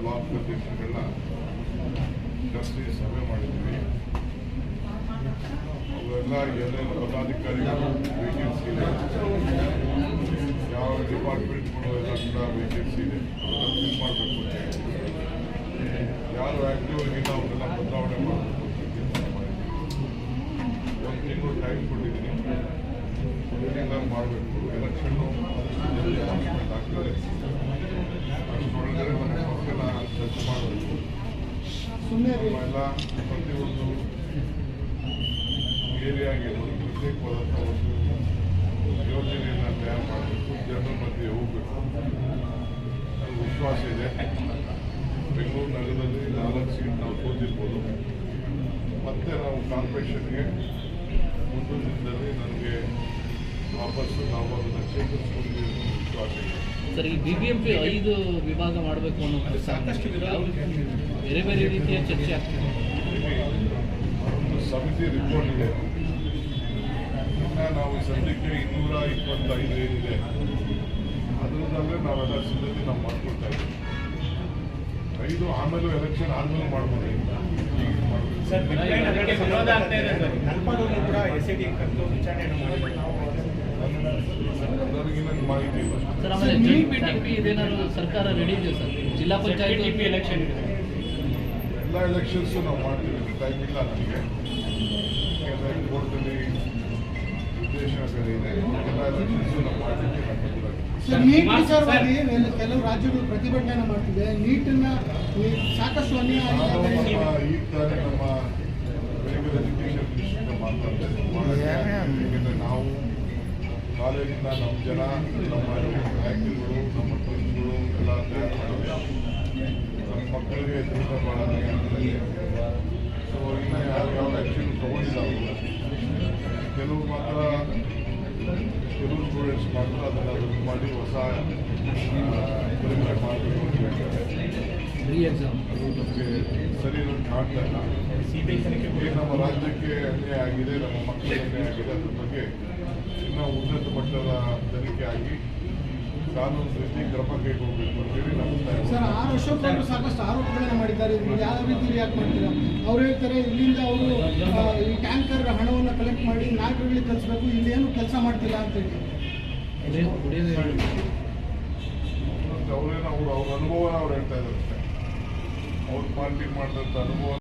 Block ಅಧ್ಯಕ್ಷರೆಲ್ಲ ಜಾಸ್ತಿ ಸಭೆ ಮಾಡಿದ್ದೀವಿ ಅವೆಲ್ಲ ಎಲ್ಲೆಲ್ಲ ಪದಾಧಿಕಾರಿಗಳು ವೇಕೆನ್ಸಿ ಇದೆ? ಯಾವ ಡಿಪಾರ್ಟ್ಮೆಂಟ್ಗಳು ಎಲ್ಲ ಕೂಡ ವೇಕೆನ್ಸಿ ಇದೆ. ಅದನ್ನು ಮಾಡಬೇಕು ಅಂತ ಯಾರು ಆ್ಯಕ್ಟಿವ್ ಆಗಿಲ್ಲ ಅವರೆಲ್ಲ ಬದಲಾವಣೆ ಮಾಡಬೇಕು ಒಂದು ತಿಂಗಳು ಟೈಮ್ ಕೊಟ್ಟಿದ್ದೀನಿ. ಮಾಡಬೇಕು. ಎಲೆಕ್ಷನ್ನು ನಮ್ಮೆಲ್ಲ ಪ್ರತಿಯೊಂದು ಏರಿಯಾಗೆ ಒಂದು ಪ್ರತ್ಯೇಕವಾದಂಥ ಒಂದು ಯೋಜನೆಯನ್ನು ತಯಾರು ಮಾಡಬೇಕು ಜನರ ಮಧ್ಯೆ ಹೋಗಬೇಕು. ನನಗೆ ವಿಶ್ವಾಸ ಇದೆ. ಬೆಂಗಳೂರು ನಗರದಲ್ಲಿ ನಾಲ್ಕು ಸೀಟ್ ನಾವು ಮತ್ತೆ ನಾವು ಕಾರ್ಪೊರೇಷನ್ಗೆ ಮುಂದಿನ ದಿನದಲ್ಲಿ ನನಗೆ ವಾಪಸ್ಸು ನಾವು ಅದನ್ನು ಚೇತರಿಸ್ಕೊಂಡ್ವಿ ಅನ್ನೋ ಈ ಬಿ ಬಿ ಎಂ ಬಿಬಿಎಂಪಿ ಐದು ವಿಭಾಗ ಮಾಡಬೇಕು ಅನ್ನೋ ಸಾಕಷ್ಟು ಬೇರೆ ಬೇರೆ ರೀತಿಯ ಚರ್ಚೆ ಆಗ್ತಿದೆ? ಒಂದು ಸಮಿತಿ ರಿಪೋರ್ಟ್ ಇದೆ. ಇನ್ನು ನಾವು ಸದ್ಯಕ್ಕೆ ಇನ್ನೂರ ಇಪ್ಪತ್ತೈದು ಏನಿದೆ ಅದರಲ್ಲೇ ನಾವೆಲ್ಲ ಸಿದ್ಧತೆ ನಾವು ಮಾಡ್ಕೊಳ್ತಾ ಇದ್ದೀವಿ. ಐದು ಆಮೇಲೆ ಎಲೆಕ್ಷನ್ ಆದ್ಮೇಲೆ ಮಾಡ್ಬೋದು. ಈಗ ಮಾಹಿತಿ ಇಲ್ಲ ಸರ್ ಆಮೇಲೆ ಜೆಪಿಟಿಪಿ ಇದೇನಾದ್ರು ಸರ್ಕಾರ ರೆಡಿ ಸರ್? ಜಿಲ್ಲಾ ಪಂಚಾಯತ್ ಟಿಪಿ ಎಲೆಕ್ಷನ್ ಇದೆ. ಎಲ್ಲ ಎಲೆಕ್ಷನ್ಸು ನಾವು ಮಾಡ್ತೀವಿ ಟೈಮ್ ಇಲ್ಲ ನನಗೆ ಯಾಕೆಂದರೆ ಕೋರ್ಟಲ್ಲಿ ಉದ್ದೇಶಗಳಿದೆ ಎಲ್ಲ ಎಲೆಕ್ಷನ್ಸು ನಾವು ಮಾಡ್ತೀವಿ ನೀಟ್ ವಿಚಾರವಾಗಿ ಕೆಲವು ರಾಜ್ಯಗಳು ಪ್ರತಿಭಟನೆ ಮಾಡ್ತಿದೆ. ನೀಟನ್ನ ಸಾಕಷ್ಟು ಅನ್ಯಾಯ ತಾನೇ ನಮ್ಮ ಮಿನಿಸ್ಟರ್ ಕಾಲೇಜಿಂದ ನಮ್ಮ ಜನ, ನಮ್ಮ ಆ್ಯಕ್ಟಿವ್ಗಳು ನಮ್ಮ ಟೀಮ್ಗಳು ಎಲ್ಲ ತಯಾರು ಮಾಡಿದೆ ನಮ್ಮ ಮಕ್ಕಳಿಗೆ ಎದುರಿಸ ಮಾಡೋಕ್ಕೆ ಸೊ ಇನ್ನು ಯಾರು ಯಾವ ಆ್ಯಕ್ಷನ್ ತೊಗೊಂಡಿಲ್ಲ ಅವರು. ಕೆಲವು ಮಾತ್ರ ಕೆಲವು ಸ್ಟೂಡೆಂಟ್ಸ್ ಮಾತ್ರ ಅದನ್ನು ಮಾಡಿ ಹೊಸ ಪರೀಕ್ಷೆ ಮಾಡಬೇಕು ಅಂತ ಹೇಳ್ತಾರೆ. ರೀ ಎಕ್ಸಾಮ್ ಅದು ನಮಗೆ ಸರಿ ಕಾಣ್ತಾ ಇಲ್ಲ. ಸಿಬಿಐ ತನಿಖೆ ಈಗ ನಮ್ಮ ರಾಜ್ಯಕ್ಕೆ ಅನ್ಯಾಯ ಆಗಿದೆ ನಮ್ಮ ಮಕ್ಕಳಿಗೆ ಅನ್ಯಾಯ ಆಗಿದೆ ಅದ್ರ ಬಗ್ಗೆ ಇನ್ನೂ ಉನ್ನತ ಮಟ್ಟದ ತನಿಖೆ ಆಗಿ ಕಾನೂನು ಸೃಷ್ಟಿ ಕ್ರಮ ಕೈಗೊಳ್ಳಬೇಕು ಅಂತೇಳಿ ನಮ್ಮ ಸರ್ ಆರು ಅವರು ಸಾಕಷ್ಟು ಆರೋಪಗಳನ್ನ ಮಾಡಿದ್ದಾರೆ. ಯಾವ ರೀತಿ ರಿಯಾಕ್ಟ್ ಮಾಡ್ತೀರಾ? ಅವ್ರು ಹೇಳ್ತಾರೆ ಇಲ್ಲಿಂದ ಅವರು ಈ ಟ್ಯಾಂಕರ್ ಹಣವನ್ನು ಕಲೆಕ್ಟ್ ಮಾಡಿ ಕಳಿಸ್ಬೇಕು ಇಲ್ಲಿ ಏನು ಕೆಲಸ ಮಾಡ್ತಿಲ್ಲ ಅಂತ ಹೇಳಿ. ಅವರು ಅವ್ರೇನೋ ಅವರು ಅವ್ರ ಅನುಭವನ ಅವ್ರು ಹೇಳ್ತಾ ಇದ್ದಾರೆ ಅವ್ರ ಪಾರ್ಟಿ ಮಾಡಿದಂಥ ಅನುಭವ